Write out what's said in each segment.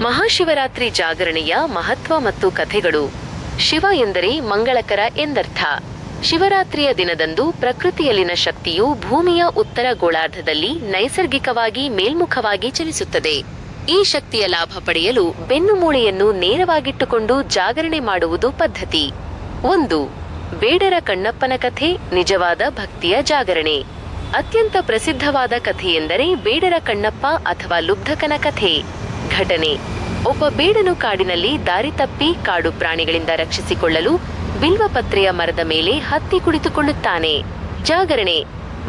ಮಹಾಶಿವರಾತ್ರಿ ಜಾಗರಣೆಯ ಮಹತ್ವ ಮತ್ತು ಕಥೆಗಳು. ಶಿವ ಎಂದರೆ ಮಂಗಳಕರ ಎಂದರ್ಥ. ಶಿವರಾತ್ರಿಯ ದಿನದಂದು ಪ್ರಕೃತಿಯಲ್ಲಿನ ಶಕ್ತಿಯು ಭೂಮಿಯ ಉತ್ತರ ಗೋಳಾರ್ಧದಲ್ಲಿ ನೈಸರ್ಗಿಕವಾಗಿ ಮೇಲ್ಮುಖವಾಗಿ ಚಲಿಸುತ್ತದೆ. ಈ ಶಕ್ತಿಯ ಲಾಭ ಪಡೆಯಲು ಬೆನ್ನುಮೂಳೆಯನ್ನು ನೇರವಾಗಿಟ್ಟುಕೊಂಡು ಜಾಗರಣೆ ಮಾಡುವುದು ಪದ್ಧತಿ. ಒಂದು, ಬೇಡರ ಕಣ್ಣಪ್ಪನ ಕಥೆ, ನಿಜವಾದ ಭಕ್ತಿಯ ಜಾಗರಣೆ. ಅತ್ಯಂತ ಪ್ರಸಿದ್ಧವಾದ ಕಥೆಯೆಂದರೆ ಬೇಡರ ಕಣ್ಣಪ್ಪ ಅಥವಾ ಲುಬ್ಧಕನ ಕಥೆ. ಘಟನೆ. ಒಬ್ಬ ಬೇಡನು ಕಾಡಿನಲ್ಲಿ ದಾರಿ ತಪ್ಪಿ ಕಾಡು ಪ್ರಾಣಿಗಳಿಂದ ರಕ್ಷಿಸಿಕೊಳ್ಳಲು ಬಿಲ್ವಪತ್ರೆಯ ಮರದ ಮೇಲೆ ಹತ್ತಿ ಕುಳಿತುಕೊಳ್ಳುತ್ತಾನೆ. ಜಾಗರಣೆ.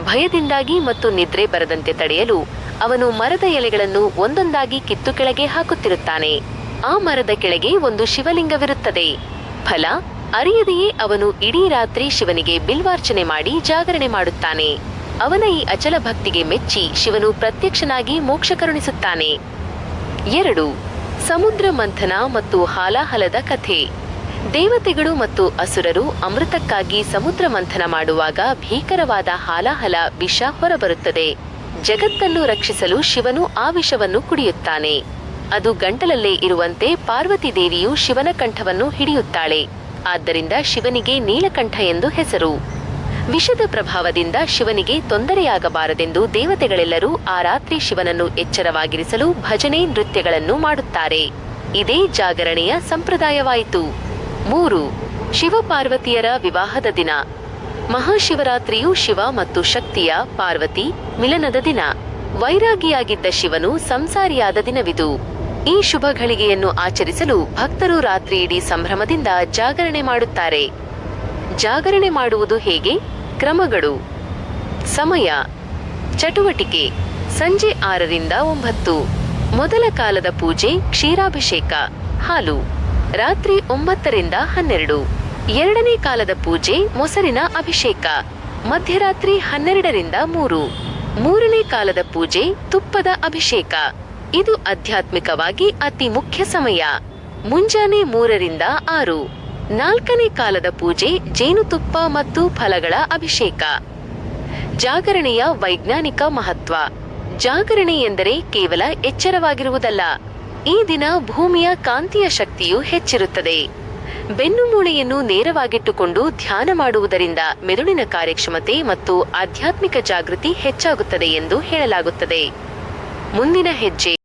ಭಯದಿಂದಾಗಿ ಮತ್ತು ನಿದ್ರೆ ಬರದಂತೆ ತಡೆಯಲು ಅವನು ಮರದ ಎಲೆಗಳನ್ನು ಒಂದೊಂದಾಗಿ ಕಿತ್ತು ಕೆಳಗೆ ಹಾಕುತ್ತಿರುತ್ತಾನೆ. ಆ ಮರದ ಕೆಳಗೆ ಒಂದು ಶಿವಲಿಂಗವಿರುತ್ತದೆ. ಫಲ? ಅರಿಯದೆಯೇ ಅವನು ಇಡೀ ರಾತ್ರಿ ಶಿವನಿಗೆ ಬಿಲ್ವಾರ್ಚನೆ ಮಾಡಿ ಜಾಗರಣೆ ಮಾಡುತ್ತಾನೆ. ಅವನ ಈ ಅಚಲ ಭಕ್ತಿಗೆ ಮೆಚ್ಚಿ ಶಿವನು ಪ್ರತ್ಯಕ್ಷನಾಗಿ ಮೋಕ್ಷ ಕರುಣಿಸುತ್ತಾನೆ. ಎರಡು, ಸಮುದ್ರ ಮಂಥನ ಮತ್ತು ಹಾಲಾಹಲದ ಕಥೆ. ದೇವತೆಗಳು ಮತ್ತು ಅಸುರರು ಅಮೃತಕ್ಕಾಗಿ ಸಮುದ್ರ ಮಂಥನ ಮಾಡುವಾಗ ಭೀಕರವಾದ ಹಾಲಾಹಲ ವಿಷ ಹೊರಬರುತ್ತದೆ. ಜಗತ್ತನ್ನು ರಕ್ಷಿಸಲು ಶಿವನು ಆ ವಿಷವನ್ನು ಕುಡಿಯುತ್ತಾನೆ. ಅದು ಗಂಟಲಲ್ಲೇ ಇರುವಂತೆ ಪಾರ್ವತಿ ದೇವಿಯು ಶಿವನ ಕಂಠವನ್ನು ಹಿಡಿಯುತ್ತಾಳೆ. ಆದ್ದರಿಂದ ಶಿವನಿಗೆ ನೀಲಕಂಠ ಎಂದು ಹೆಸರು. ವಿಷದ ಪ್ರಭಾವದಿಂದ ಶಿವನಿಗೆ ತೊಂದರೆಯಾಗಬಾರದೆಂದು ದೇವತೆಗಳೆಲ್ಲರೂ ಆ ರಾತ್ರಿ ಶಿವನನ್ನು ಎಚ್ಚರವಾಗಿರಿಸಲು ಭಜನೆ ನೃತ್ಯಗಳನ್ನು ಮಾಡುತ್ತಾರೆ. ಇದೇ ಜಾಗರಣೆಯ ಸಂಪ್ರದಾಯವಾಯಿತು. ಮೂರು, ಶಿವಪಾರ್ವತಿಯರ ವಿವಾಹದ ದಿನ. ಮಹಾಶಿವರಾತ್ರಿಯು ಶಿವ ಮತ್ತು ಶಕ್ತಿಯ ಪಾರ್ವತಿ ಮಿಲನದ ದಿನ. ವೈರಾಗಿಯಾಗಿದ್ದ ಶಿವನು ಸಂಸಾರಿಯಾದ ದಿನವಿದು. ಈ ಶುಭ ಘಳಿಗೆಯನ್ನು ಆಚರಿಸಲು ಭಕ್ತರು ರಾತ್ರಿಯಿಡೀ ಸಂಭ್ರಮದಿಂದ ಜಾಗರಣೆ ಮಾಡುತ್ತಾರೆ. ಜಾಗರಣೆ ಮಾಡುವುದು ಹೇಗೆ? ಕ್ರಮಗಳು. ಸಮಯ. ಚಟುವಟಿಕೆ. ಸಂಜೆ ಆರರಿಂದ ಒಂಬತ್ತು. ಮೊದಲ ಕಾಲದ ಪೂಜೆ, ಕ್ಷೀರಾಭಿಷೇಕ. ಹಾಲು. ರಾತ್ರಿ ಒಂಬತ್ತರಿಂದ ಹನ್ನೆರಡು. ಎರಡನೇ ಕಾಲದ ಪೂಜೆ, ಮೊಸರಿನ ಅಭಿಷೇಕ. ಮಧ್ಯರಾತ್ರಿ ಹನ್ನೆರಡರಿಂದ ಮೂರು. ಮೂರನೇ ಕಾಲದ ಪೂಜೆ, ತುಪ್ಪದ ಅಭಿಷೇಕ. ಇದು ಆಧ್ಯಾತ್ಮಿಕವಾಗಿ ಅತಿ ಮುಖ್ಯ ಸಮಯ. ಮುಂಜಾನೆ ಮೂರರಿಂದ ಆರು. ನಾಲ್ಕನೇ ಕಾಲದ ಪೂಜೆ ಜೇನುತುಪ್ಪ ಮತ್ತು ಫಲಗಳ ಅಭಿಷೇಕ. ಜಾಗರಣೆಯ ವೈಜ್ಞಾನಿಕ ಮಹತ್ವ. ಜಾಗರಣೆ ಎಂದರೆ ಕೇವಲ ಎಚ್ಚರವಾಗಿರುವುದಲ್ಲ. ಈ ದಿನ ಭೂಮಿಯ ಕಾಂತಿಯ ಶಕ್ತಿಯು ಹೆಚ್ಚಿರುತ್ತದೆ. ಬೆನ್ನುಮೂಳೆಯನ್ನು ನೇರವಾಗಿಟ್ಟುಕೊಂಡು ಧ್ಯಾನ ಮಾಡುವುದರಿಂದ ಮೆದುಳಿನ ಕಾರ್ಯಕ್ಷಮತೆ ಮತ್ತು ಆಧ್ಯಾತ್ಮಿಕ ಜಾಗೃತಿ ಹೆಚ್ಚಾಗುತ್ತದೆ ಎಂದು ಹೇಳಲಾಗುತ್ತದೆ. ಮುಂದಿನ ಹೆಜ್ಜೆ.